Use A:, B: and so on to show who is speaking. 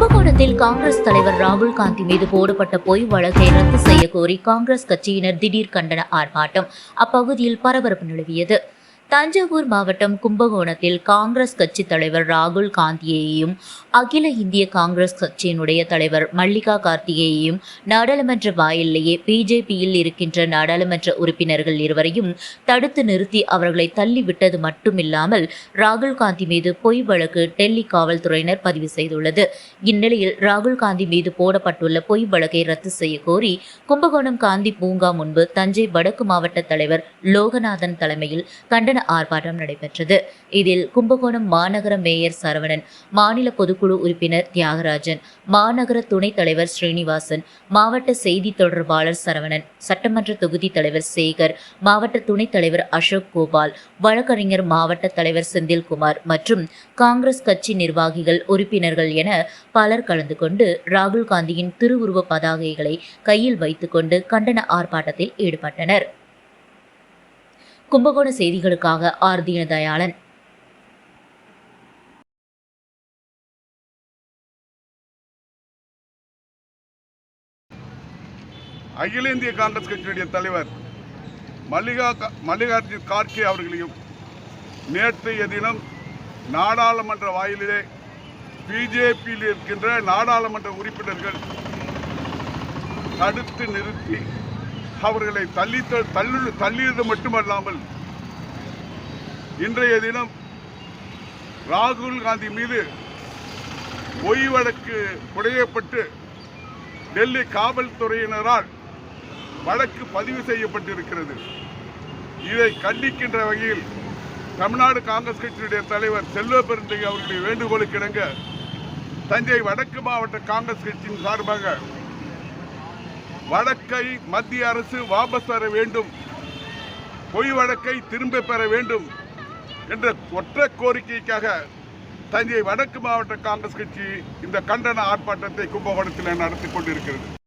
A: கும்பகோணத்தில் காங்கிரஸ் தலைவர் ராகுல் காந்தி மீது போடப்பட்ட பொய் வழக்கை ரத்து செய்ய கோரி காங்கிரஸ் கட்சியினர் திடீர் கண்டன ஆர்ப்பாட்டம். அப்பகுதியில் பரபரப்பு நிலவியது. தஞ்சாவூர் மாவட்டம் கும்பகோணத்தில் காங்கிரஸ் கட்சி தலைவர் ராகுல் காந்தியையும் அகில இந்திய காங்கிரஸ் கட்சியினுடைய தலைவர் மல்லிகா கார்த்திகேயையும் நாடாளுமன்ற வாயிலேயே பிஜேபியில் இருக்கின்ற நாடாளுமன்ற உறுப்பினர்கள் இருவரையும் தடுத்து நிறுத்தி அவர்களை தள்ளிவிட்டது மட்டுமில்லாமல் ராகுல் காந்தி மீது பொய் வழக்கு டெல்லி காவல்துறையினர் பதிவு செய்துள்ளது. இந்நிலையில் ராகுல் காந்தி மீது போடப்பட்டுள்ள பொய் வழக்கை ரத்து செய்ய கோரி கும்பகோணம் காந்தி பூங்கா முன்பு தஞ்சை வடக்கு மாவட்ட தலைவர் லோகநாதன் தலைமையில் கண்டன ஆர்ப்பாட்டம் நடைபெற்றது. இதில் கும்பகோணம் மாநகர மேயர் சரவணன் மாநில பொதுக்குழு உறுப்பினர் தியாகராஜன் மாநகர துணைத் தலைவர் ஸ்ரீனிவாசன் மாவட்ட செய்தி தொடர்பாளர் சரவணன் சட்டமன்ற தொகுதி தலைவர் சேகர் மாவட்ட துணைத் தலைவர் அசோக் கோபால் வழக்கறிஞர் மாவட்ட தலைவர் செந்தில்குமார் மற்றும் காங்கிரஸ் கட்சி நிர்வாகிகள் உறுப்பினர்கள் என பலர் கலந்து கொண்டு ராகுல் காந்தியின் திருவுருவ பதாகைகளை கையில் வைத்துக்கொண்டு கண்டன ஆர்ப்பாட்டத்தில் ஈடுபட்டனர். கும்பகோண செய்திகளுக்காக ஆர் தீனதயாளன்.
B: அகில இந்திய காங்கிரஸ் கட்சியுடைய தலைவர் மல்லிகா மல்லிகார்ஜுன் கார்கே அவர்களையும் நேற்றைய தினம் நாடாளுமன்ற வாயிலே பிஜேபியில் இருக்கின்ற நாடாளுமன்ற உறுப்பினர்கள் தடுத்து நிறுத்தி அவர்களை தள்ளி தள்ளு தள்ளியது மட்டுமல்லாமல் இன்றைய தினம் ராகுல் காந்தி மீது பொய் வழக்கு குடையப்பட்டு டெல்லி காவல்துறையினரால் வழக்கு பதிவு செய்யப்பட்டிருக்கிறது. இதை கண்டிக்கின்ற வகையில் தமிழ்நாடு காங்கிரஸ் கட்சியுடைய தலைவர் செல்வ பெருந்தகை அவர்களுடைய வேண்டுகோளுக்கு இணங்க தஞ்சை வடக்கு மாவட்ட காங்கிரஸ் கட்சியின் சார்பாக வழக்கை மத்திய அரசு வாபஸ் பெற வேண்டும். பொய் வழக்கை திரும்ப பெற வேண்டும் என்ற ஒற்றை கோரிக்கைக்காக தஞ்சை வடக்கு மாவட்ட காங்கிரஸ் கட்சி இந்த கண்டன ஆர்ப்பாட்டத்தை கும்பகோணத்தில் நடத்தி கொண்டிருக்கிறது.